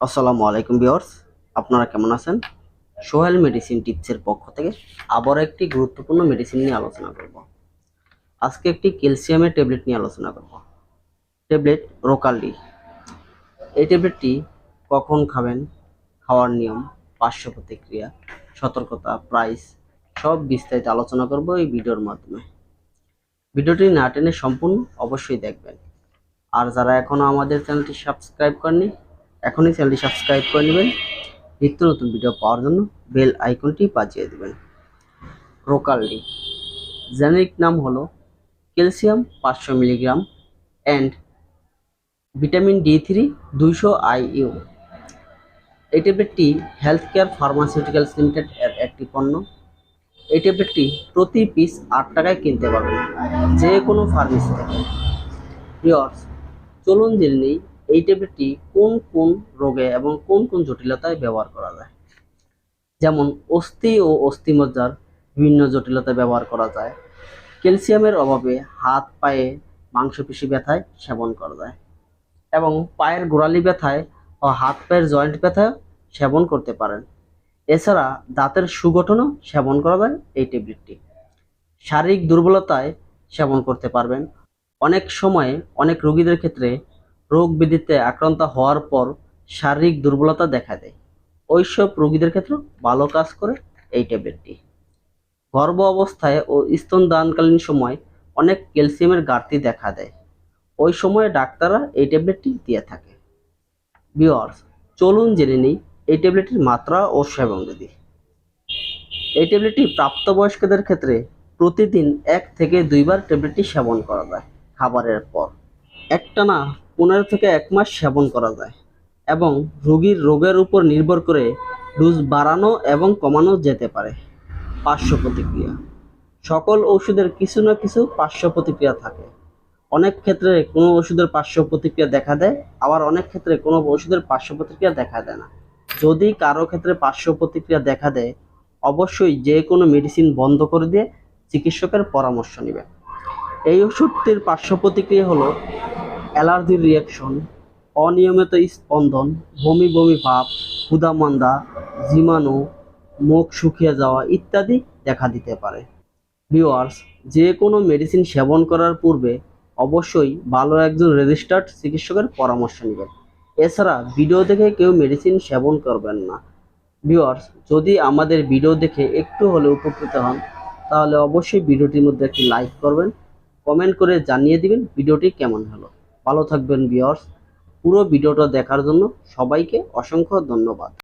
আসসালামু আলাইকুম ভিউয়ার্স, আপনারা কেমন আছেন? সোহেল মেডিসিন টিপসের পক্ষ থেকে আবার একটি গুরুত্বপূর্ণ মেডিসিন নিয়ে আলোচনা করব। আজকে একটি ক্যালসিয়ামের ট্যাবলেট নিয়ে আলোচনা করব। ট্যাবলেট রোকালডি। এই ট্যাবলেটটি কখন খাবেন? খাওয়ার নিয়ম, পার্শ্ব প্রতিক্রিয়া, সতর্কতা, প্রাইস, সব বিস্তারিত আলোচনা করব এই ভিডিওর মাধ্যমে। ভিডিওটি না টেনে সম্পূর্ণ অবশ্যই দেখবেন। আর যারা এখনও আমাদের চ্যানেলটি সাবস্ক্রাইব করেনি এখনই চ্যানেলটি সাবস্ক্রাইব করে নেবেন। নিত্য নতুন ভিডিও পাওয়ার জন্য বেল আইকনটি বাজিয়ে দেবেন। রোকালডি জেনেরিক নাম হলো ক্যালসিয়াম পাঁচশো milligram and vitamin D three দুইশো আইইউ। এই ট্যাবলেটটি হেলথ কেয়ার ফার্মাসিউটিক্যালস লিমিটেড এর একটি পণ্য। এই ট্যাবলেটটি প্রতি পিস আট টাকায় কিনতে পারবেন যে কোনো ফার্মেসি থেকে চলুন জেনে নিই এই ট্যাবলেটটি কোন কোন রোগে এবং কোন কোন জটিলতায় ব্যবহার করা যায়? যেমন অস্থি ও অস্থিমজ্জার বিভিন্ন জটিলতায় ব্যবহার করা যায়। ক্যালসিয়ামের অভাবে হাত, পায়ে মাংসপেশি ব্যথায় সেবন করা যায় এবং পায়ের গোড়ালি ব্যথায় ও হাত পায়ের জয়েন্ট ব্যথায় সেবন করতে পারেন। এছাড়া দাঁতের সুগঠনও সেবন করা যায় এই ট্যাবলেটটি। শারীরিক দুর্বলতায় সেবন করতে পারবেন। অনেক সময় অনেক রোগীদের ক্ষেত্রে রোগ ব্যাধিতে আক্রান্ত হওয়ার পর শারীরিক দুর্বলতা দেখা দেয়। ওইসব রোগীদের ক্ষেত্রে ভালো কাজ করে এই ট্যাবলেটটি। গর্ভ অবস্থায় ও স্তন দানকালীন সময় অনেক ক্যালসিয়ামের ঘাটতি দেখা দেয়। ওই সময়ে ডাক্তাররা এই ট্যাবলেটটি দিয়ে থাকে। বিওয়ার্স চলুন জেনে নিই এই ট্যাবলেটটির মাত্রা ও সেবন বিধি এই ট্যাবলেটটি প্রাপ্তবয়স্কদের ক্ষেত্রে প্রতিদিন এক থেকে দুইবার ট্যাবলেটটি সেবন করা যায় খাবারের পর। একটানা পনেরো থেকে এক মাস সেবন করা যায় এবং রোগীর রোগের উপর নির্ভর করে ডোজ বাড়ানো এবং কমানো যেতে পারে। পার্শ্ব প্রতিক্রিয়া। সকল ওষুধের কিছু না কিছু পার্শ্ব প্রতিক্রিয়া থাকে। অনেক ক্ষেত্রে কোনো ওষুধের পার্শ্ব প্রতিক্রিয়া দেখা দেয়, আবার অনেক ক্ষেত্রে কোনো ওষুধের পার্শ্ব প্রতিক্রিয়া দেখা দেয় না। যদি কারও ক্ষেত্রে পার্শ্ব প্রতিক্রিয়া দেখা দেয়, অবশ্যই যে কোনো মেডিসিন বন্ধ করে দিয়ে চিকিৎসকের পরামর্শ নেবেন। এই ওষুধটির পার্শ্ব প্রতিক্রিয়া হলো অ্যালার্জির রিয়াকশন, অনিয়মিত স্পন্দন, বমি বমি ভাব ক্ষুদামন্দা জীবাণু মুখ শুকিয়ে যাওয়া ইত্যাদি দেখা দিতে পারে। ভিওয়ার্স যে কোনো মেডিসিন সেবন করার পূর্বে অবশ্যই ভালো একজন রেজিস্টার্ড চিকিৎসকের পরামর্শ নেবেন। এছাড়া ভিডিও দেখে কেউ মেডিসিন সেবন করবেন না। ভিওয়ার্স যদি আমাদের ভিডিও দেখে একটু হলে উপকৃত হন, তাহলে অবশ্যই ভিডিওটির মধ্যে একটি লাইক করবেন, কমেন্ট করে জানিয়ে দিবেন ভিডিওটি কেমন হলো। ভালো থাকবেন বিয়র্স পুরো ভিডিওটা দেখার জন্য সবাইকে অসংখ্য ধন্যবাদ।